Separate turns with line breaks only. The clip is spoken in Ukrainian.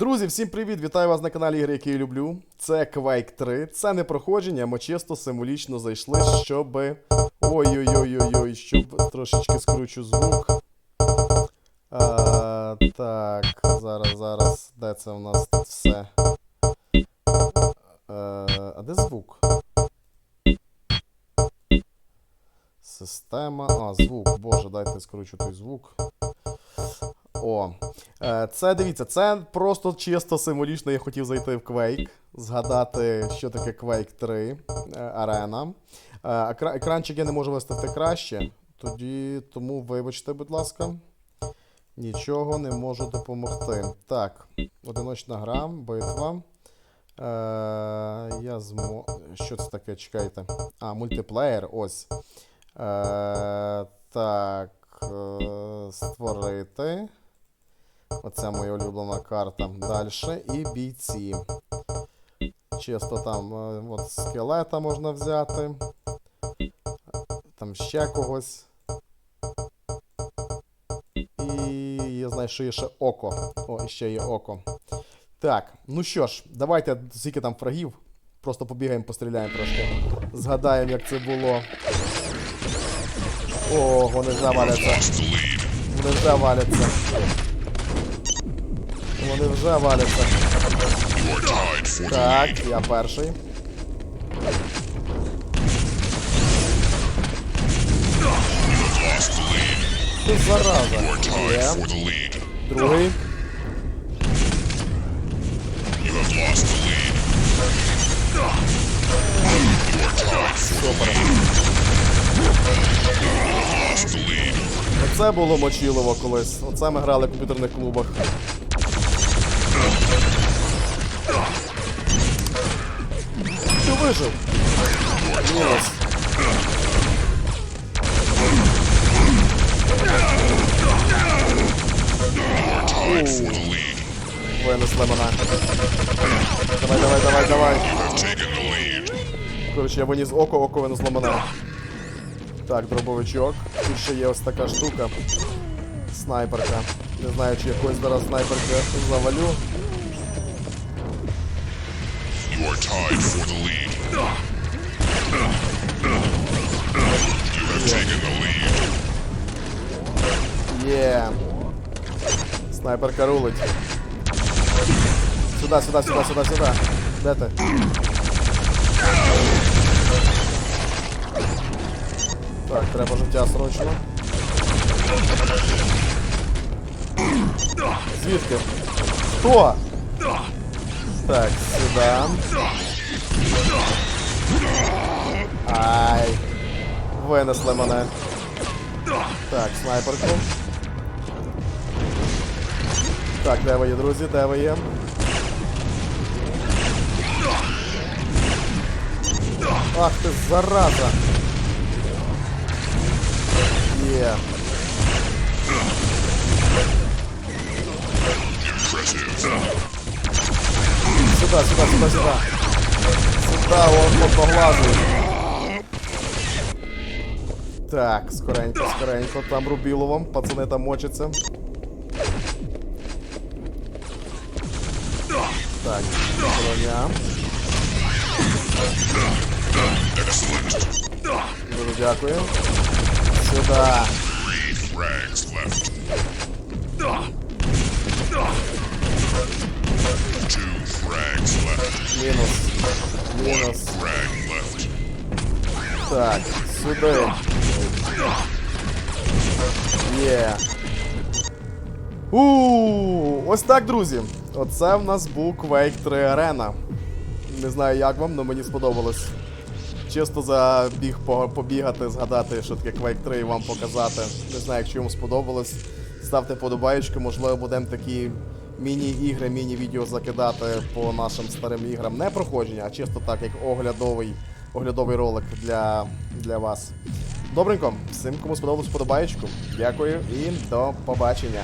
Друзі, всім привіт! Вітаю вас на каналі Ігри, які я люблю. Це Quake 3. Це не проходження, ми чисто символічно зайшли, щоб. Ой-ой-ой-ой-ой, щоб трошечки скручу звук. А, так, зараз, зараз. Де це в нас все? А, а де звук? Система. А, звук. Боже, дайте скручу той звук. О, це дивіться, це просто чисто символічно я хотів зайти в Quake, згадати, що таке Quake 3 е, арена. Е, Екранчик я не можу виставити краще, тоді тому вибачте, будь ласка. Нічого не можу допомогти. Так, одиночна гра, битва. Е, я змо... Що це таке? Чекайте. А, мультиплеєр, ось. Е, так. Е, створити. Оце моя улюблена карта. Далі. І бійці. Чисто там е, от скелета можна взяти. Там ще когось. І я знаю, що є ще око. О, ще є око. Так, ну що ж, давайте, скільки там фрагів. Просто побігаємо, постріляємо трошки. Згадаємо, як це було. О, вони вже валяться. Вони вже валяться. Вони вже валяться. Так, я перший. Ти зараза. Є. Другий. Супер. Оце було мочилово колись. Оце ми грали в комп'ютерних клубах. Ти вижив. Мінус. Винесли мене. Давай, давай, давай, давай. Коротше, я виніс око, око винесло мене. Так, дробовичок. Тут ще є ось така штука. Снайперка. Не знаю, чи якось зараз снайперка завалю.
You are tied for the lead. You have taken the lead.
Є. Снайперка рулить. Сюди, сюди, сюди, сюди, сюди. Де ти? Так, треба життя срочно. Звідки? Хто? Так, сюди. Ай. Винесли мене. Так, снайперку. Так, де ви є, друзі? Де? Ах ти зараза! Є.
Impressive.
Сюда, сюда, сюда, сюда. Сюда, он одноглазий. Так, скоренько, скоренько. Там Рубіловом, пацани там мочаться. Так, броня.
Excellent.
Дуже дякую. Сюда.
Three frags left. Two frags left.
Мінус. Мінус. Так, сюди. Є. У, ось так, друзі. Оце в нас був Quake 3 Arena. Не знаю, як вам, але мені сподобалось. Чисто забіг побігати, згадати, що таке Quake 3 і вам показати. Не знаю, якщо вам сподобалось. Ставте подобаєчку, можливо, будемо такі міні-ігри, міні-відео закидати по нашим старим іграм. Не проходження, а чисто так, як оглядовий, оглядовий ролик для, для вас. Добренько, всім, кому сподобалось подобаєчку. Дякую і до побачення.